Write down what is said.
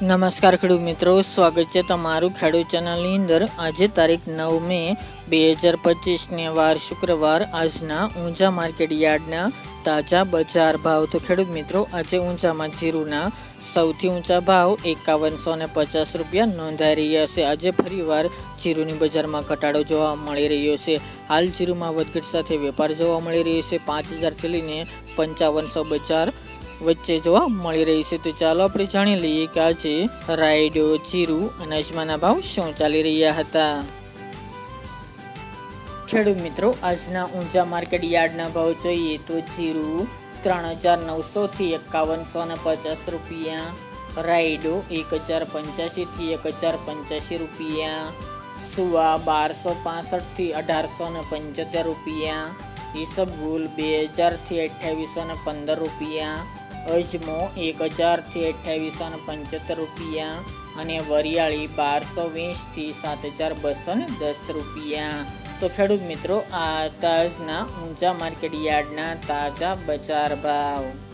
નમસ્કાર ખેડૂત મિત્રો, સ્વાગત છે તમારું ખેડૂત ચેનલની અંદર. આજે તારીખ નવ મે બે હજાર પચીસને વાર શુક્રવાર, આજના ઊંઝા માર્કેટ યાર્ડના તાજા બજાર ભાવ. તો ખેડૂત મિત્રો, આજે ઊંઝામાં જીરુના સૌથી ઊંચા ભાવ એકાવનસો ને પચાસ રૂપિયા નોંધાઈ રહ્યા છે. આજે ફરીવાર જીરુની બજારમાં ઘટાડો જોવા મળી રહ્યો છે. હાલ જીરુમાં વધઘટ સાથે વેપાર જોવા મળી રહ્યો છે. પાંચ હજારથી લઈને પંચાવનસો બજાર વચ્ચે જોવા મળી રહી છે. તો ચાલો આપણે જાણી લઈએ કે આજે રાયડો, જીરું અને અજમાના ભાવ શું ચાલી રહ્યા હતા? ખેડૂત મિત્રો, આજના ઊંચા માર્કેટ યાર્ડના ભાવ જોઈએ તો જીરું ત્રણ હજાર નવસોથી એકાવનસો ને પચાસ રૂપિયા, રાયડો એક હજાર પંચ્યાસીથી એક હજાર પંચ્યાસી રૂપિયા, સુવા બારસો પાસઠથી અઢારસો ને પંચોતેર રૂપિયા ઈસબગુલ બે હજારથી અઠ્યાવીસો ને પંદર રૂપિયા અજમો એક હજારથી અઠ્યાવીસો ને પંચોતેર રૂપિયા અને વરિયાળી બારસો વીસથી સાત હજાર બસો ને દસ રૂપિયા. તો ખેડૂત મિત્રો, આ તાજના ઊંચા માર્કેટ યાર્ડના તાજા બજાર ભાવ.